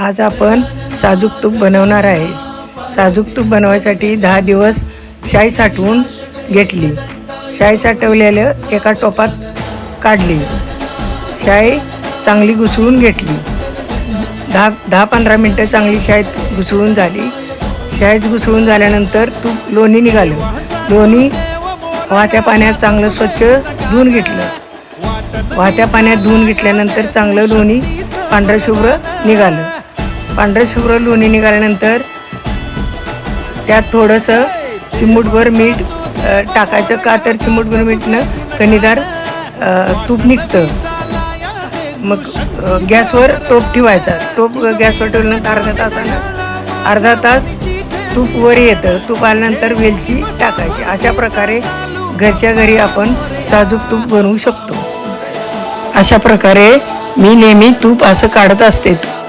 आज आपण साजूक तूप बनवणार आहे. साजूक तूप बनवायसाठी दहा दिवस शाई साठवून घेतली. शाई साठवलेलं एका टोपात काढली. शाई चांगली घुसळून घेतली. दहा दहा पंधरा मिनटं चांगली शाळेत घुसळून झाली. शाळेत घुसळून झाल्यानंतर तूप लोणी निघालं. लोणी वाहत्या पाण्यात चांगलं स्वच्छ धुवून घेतलं. वाहत्या पाण्यात धुवून घेतल्यानंतर चांगलं लोणी पांढरं शुभ्र निघालं. पांढरं शुभ्र लोणी निघाल्यानंतर त्यात थोडंसं चिमूटभर मीठ टाकायचं का तर चिमूटभर मीठनं कणीदार तूप निघतं. मग गॅसवर टोप ठेवायचा. टोप गॅसवर ठेवल्यानंतर अर्धा तासानं अर्धा तास तूप वर येतं. तूप आल्यानंतर वेलची टाकायची. अशा प्रकारे घरच्या घरी आपण साजूक तूप बनवू शकतो. अशा प्रकारे मी नेहमी तूप असं काढत असते.